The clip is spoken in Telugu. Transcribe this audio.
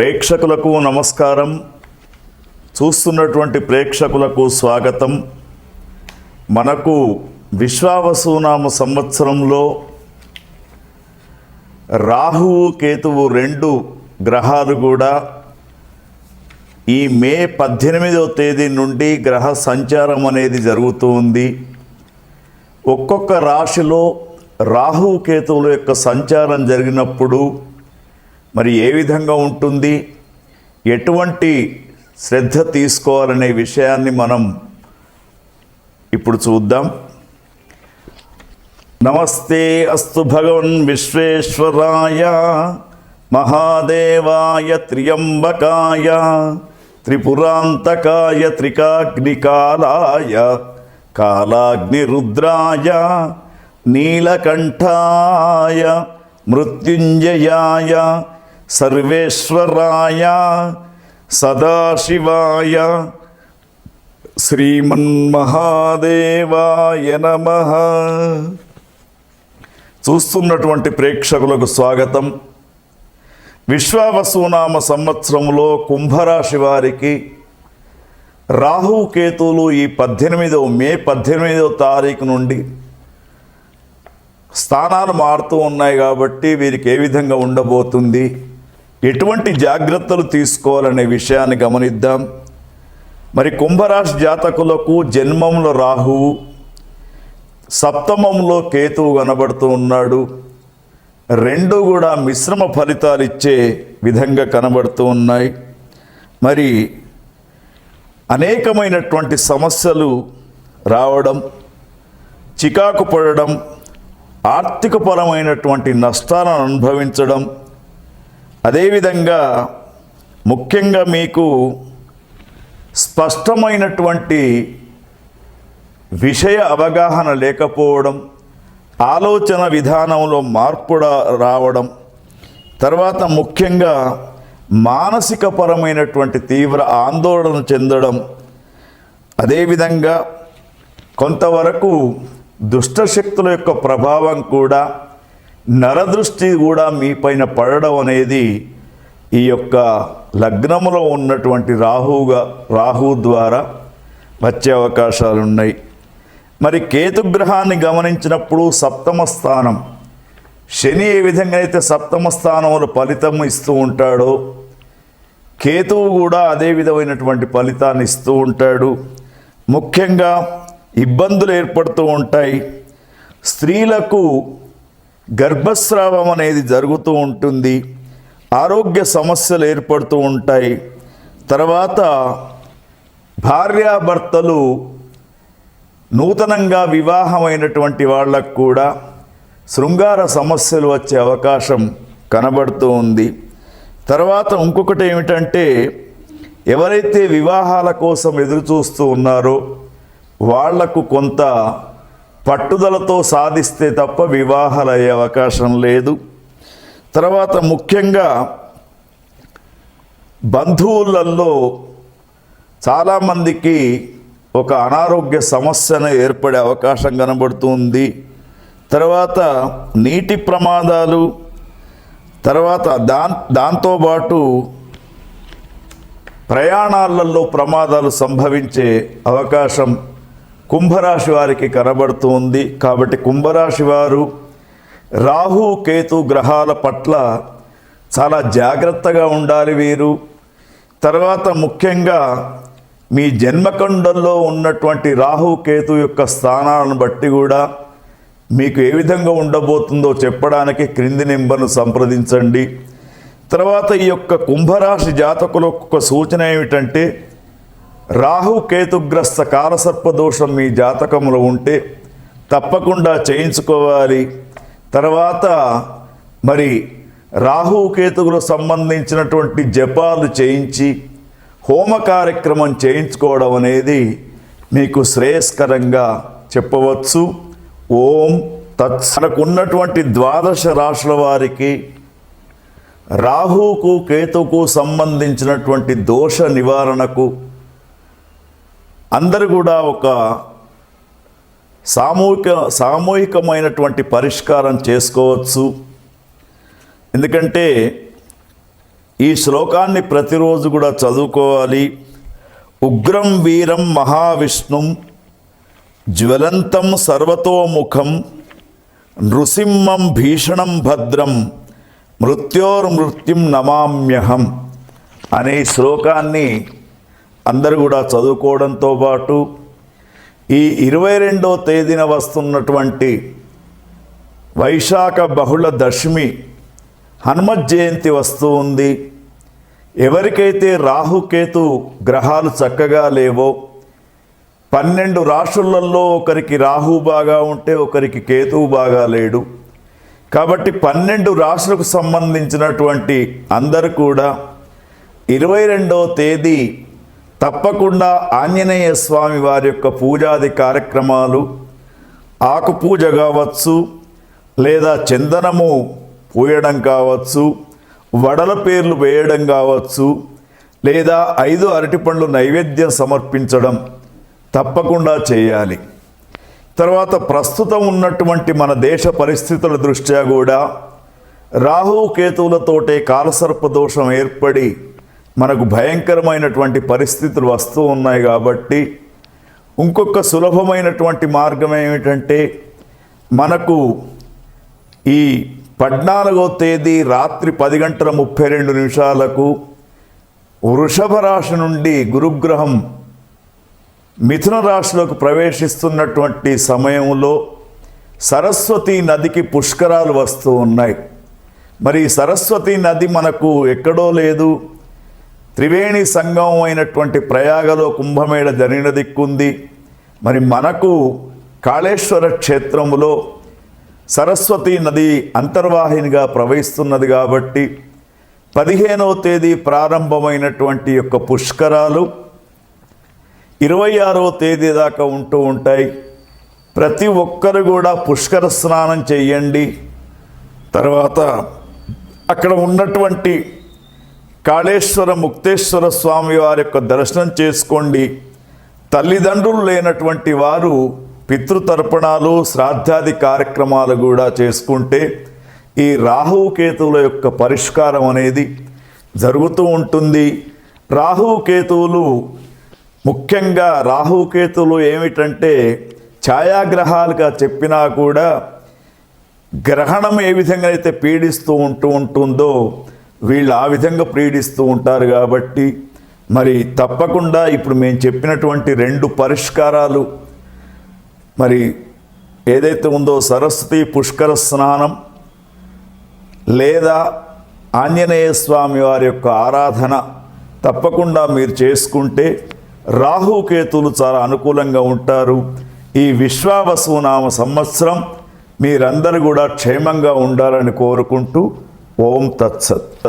ప్రేక్షకులకు నమస్కారం. చూస్తున్నటువంటి ప్రేక్షకులకు స్వాగతం. మనకు విశ్వావసునామ సంవత్సరంలో రాహువు కేతువు రెండు గ్రహాలు కూడా ఈ మే పద్దెనిమిదవ తేదీ నుండి గ్రహ సంచారం అనేది జరుగుతూ ఉంది. ఒక్కొక్క రాశిలో రాహు కేతువుల యొక్క సంచారం జరిగినప్పుడు మరి ఏ విధంగా ఉంటుంది? ఎటువంటి శ్రద్ధ తీసుకోవాలనే విషయాన్ని మనం ఇప్పుడు చూద్దాం. నమస్తే అస్తు భగవన్ విశ్వేశ్వరాయ మహాదేవాయ త్రియంబకాయ త్రిపురాంతకాయ త్రికాగ్నికాలాయ కాలాగ్నిరుద్రాయ నీలకంఠాయ మృత్యుంజయాయ సర్వేశ్వరాయ సదాశివాయ శ్రీమన్మహాదేవాయ నమ. చూస్తున్నటువంటి ప్రేక్షకులకు స్వాగతం. విశ్వావసునామ సంవత్సరంలో కుంభరాశి వారికి రాహు కేతువులు ఈ పద్దెనిమిదవ మే పద్దెనిమిదవ తారీఖు నుండి స్థానాలు మారుతూ ఉన్నాయి కాబట్టి వీరికి ఏ విధంగా ఉండబోతుంది? ఎటువంటి జాగ్రత్తలు తీసుకోవాలనే విషయాన్ని గమనిద్దాం. మరి కుంభరాశి జాతకులకు జన్మంలో రాహువు సప్తమంలో కేతువు కనబడుతూ ఉన్నాడు. రెండు కూడా మిశ్రమ ఫలితాలు ఇచ్చే విధంగా కనబడుతూ ఉన్నాయి. మరి అనేకమైనటువంటి సమస్యలు రావడం చికాకు పడడం ఆర్థికపరమైనటువంటి నష్టాలను అనుభవించడం అదేవిధంగా ముఖ్యంగా మీకు స్పష్టమైనటువంటి విషయ అవగాహన లేకపోవడం ఆలోచన విధానంలో మార్పు రావడం తర్వాత ముఖ్యంగా మానసికపరమైనటువంటి తీవ్ర ఆందోళన చెందడం అదేవిధంగా కొంతవరకు దుష్టశక్తుల యొక్క ప్రభావం కూడా నరదృష్టి కూడా మీపైన పడడం అనేది ఈ యొక్క లగ్నములో ఉన్నటువంటి రాహువుగా రాహు ద్వారా వచ్చే అవకాశాలు ఉన్నాయి. మరి కేతుగ్రహాన్ని గమనించినప్పుడు సప్తమ స్థానం శని ఏ విధంగా అయితే సప్తమ స్థానంలో ఫలితం ఇస్తూ ఉంటాడో కేతువు కూడా అదే విధమైనటువంటి ఫలితాన్ని ఇస్తూ ఉంటాడు. ముఖ్యంగా ఇబ్బందులు ఏర్పడుతూ ఉంటాయి. స్త్రీలకు గర్భస్రావం అనేది జరుగుతూ ఉంటుంది. ఆరోగ్య సమస్యలు ఏర్పడుతూ ఉంటాయి. తర్వాత భార్యాభర్తలు నూతనంగా వివాహమైనటువంటి వాళ్ళకు కూడా శృంగార సమస్యలు వచ్చే అవకాశం కనబడుతూ ఉంది. తర్వాత ఇంకొకటి ఏమిటంటే ఎవరైతే వివాహాల కోసం ఎదురు చూస్తూ ఉన్నారో వాళ్ళకు కొంత పట్టుదలతో సాధిస్తే తప్ప వివాహాలు అయ్యే అవకాశం లేదు. తర్వాత ముఖ్యంగా బంధువులలో చాలామందికి ఒక అనారోగ్య సమస్యను ఏర్పడే అవకాశం కనబడుతుంది. తర్వాత నీటి ప్రమాదాలు తర్వాత దాన్ దాంతోపాటు ప్రయాణాలలో ప్రమాదాలు సంభవించే అవకాశం కుంభరాశి వారికి కనబడుతుంది కాబట్టి కుంభరాశి వారు రాహు కేతు గ్రహాల పట్ల చాలా జాగ్రత్తగా ఉండాలి వీరు. తర్వాత ముఖ్యంగా మీ జన్మకండంలో ఉన్నటువంటి రాహు కేతు యొక్క స్థానాలను బట్టి కూడా మీకు ఏ విధంగా ఉండబోతుందో చెప్పడానికి క్రింది నెంబర్ను సంప్రదించండి. తర్వాత ఈ యొక్క కుంభరాశి జాతకులకు ఒక సూచన ఏమిటంటే రాహు కేతుగ్రస్త కాలసర్ప దోషం మీ జాతకంలో ఉంటే తప్పకుండా చేయించుకోవాలి. తర్వాత మరి రాహు కేతువులకు సంబంధించినటువంటి జపాలు చేయించి హోమ కార్యక్రమం చేయించుకోవడం అనేది మీకు శ్రేయస్కరంగా చెప్పవచ్చు. ఓం తత్ మనకున్నటువంటి ద్వాదశ రాశుల వారికి రాహుకు కేతుకు సంబంధించినటువంటి దోష నివారణకు అందరు కూడా ఒక సామూహిక సామూహికమైనటువంటి పరిష్కారం చేసుకోవచ్చు. ఎందుకంటే ఈ శ్లోకాన్ని ప్రతిరోజు కూడా చదువుకోవాలి. ఉగ్రం వీరం మహావిష్ణుం జ్వలంతం సర్వతోముఖం నృసింహం భీషణం భద్రం మృత్యోర్మృత్యుం నమామ్యహం అనే శ్లోకాన్ని అందరూ కూడా చదువుకోవడంతో పాటు ఈ ఇరవై రెండో తేదీన వస్తున్నటువంటి వైశాఖ బహుళ దశమి హనుమత్ జయంతి వస్తూ ఉంది. ఎవరికైతే రాహుకేతు గ్రహాలు చక్కగా లేవో పన్నెండు రాశులలో ఒకరికి రాహు బాగా ఉంటే ఒకరికి కేతువు బాగా లేడు. కాబట్టి పన్నెండు రాశులకు సంబంధించినటువంటి అందరూ కూడా ఇరవై రెండవ తేదీ తప్పకుండా ఆంజనేయ స్వామి వారి యొక్క పూజాది కార్యక్రమాలు ఆకు పూజ కావచ్చు లేదా చందనము పూయడం కావచ్చు వడల పేర్లు వేయడం కావచ్చు లేదా ఐదు అరటిపండ్లు నైవేద్యం సమర్పించడం తప్పకుండా చేయాలి. తర్వాత ప్రస్తుతం ఉన్నటువంటి మన దేశ పరిస్థితుల దృష్ట్యా కూడా రాహు కేతువులతోటే కాలసర్ప దోషం ఏర్పడి మనకు భయంకరమైనటువంటి పరిస్థితులు వస్తూ ఉన్నాయి కాబట్టి ఇంకొక సులభమైనటువంటి మార్గం ఏమిటంటే మనకు ఈ పద్నాలుగో తేదీ రాత్రి పది గంటల ముప్పై రెండు నిమిషాలకు వృషభ రాశి నుండి గురుగ్రహం మిథున రాశిలోకి ప్రవేశిస్తున్నటువంటి సమయంలో సరస్వతి నదికి పుష్కరాలు వస్తూ ఉన్నాయి. మరి సరస్వతి నది మనకు ఎక్కడో లేదు. త్రివేణి సంఘం అయినటువంటి ప్రయాగలో కుంభమేళ జరిగిన దిక్కుంది. మరి మనకు కాళేశ్వర క్షేత్రములో సరస్వతి నది అంతర్వాహినిగా ప్రవహిస్తున్నది కాబట్టి పదిహేనవ తేదీ ప్రారంభమైనటువంటి యొక్క పుష్కరాలు ఇరవై ఆరవ తేదీ దాకా ఉంటూ ఉంటాయి. ప్రతి ఒక్కరు కూడా పుష్కర స్నానం చేయండి. తర్వాత అక్కడ ఉన్నటువంటి కాళేశ్వర ముక్తేశ్వర స్వామి వారి యొక్క దర్శనం చేసుకోండి. తల్లిదండ్రులు లేనటువంటి వారు పితృతర్పణాలు శ్రాద్ధాది కార్యక్రమాలు కూడా చేసుకుంటే ఈ రాహుకేతువుల యొక్క పరిష్కారం అనేది జరుగుతూ ఉంటుంది. రాహుకేతువులు ముఖ్యంగా రాహుకేతువులు ఏమిటంటే ఛాయాగ్రహాలుగా చెప్పినా కూడా గ్రహణం ఏ విధంగా అయితే పీడిస్తూ ఉంటూ ఉంటుందో వీళ్ళు ఆ విధంగా ప్రీడిస్తూ ఉంటారు కాబట్టి మరి తప్పకుండా ఇప్పుడు మేము చెప్పినటువంటి రెండు పరిష్కారాలు మరి ఏదైతే ఉందో సరస్వతి పుష్కర స్నానం లేదా ఆంజనేయ స్వామి వారి యొక్క ఆరాధన తప్పకుండా మీరు చేసుకుంటే రాహుకేతులు చాలా అనుకూలంగా ఉంటారు. ఈ విశ్వావసునామ సంవత్సరం మీరందరూ కూడా క్షేమంగా ఉండాలని కోరుకుంటూ ఓం తత్సత్.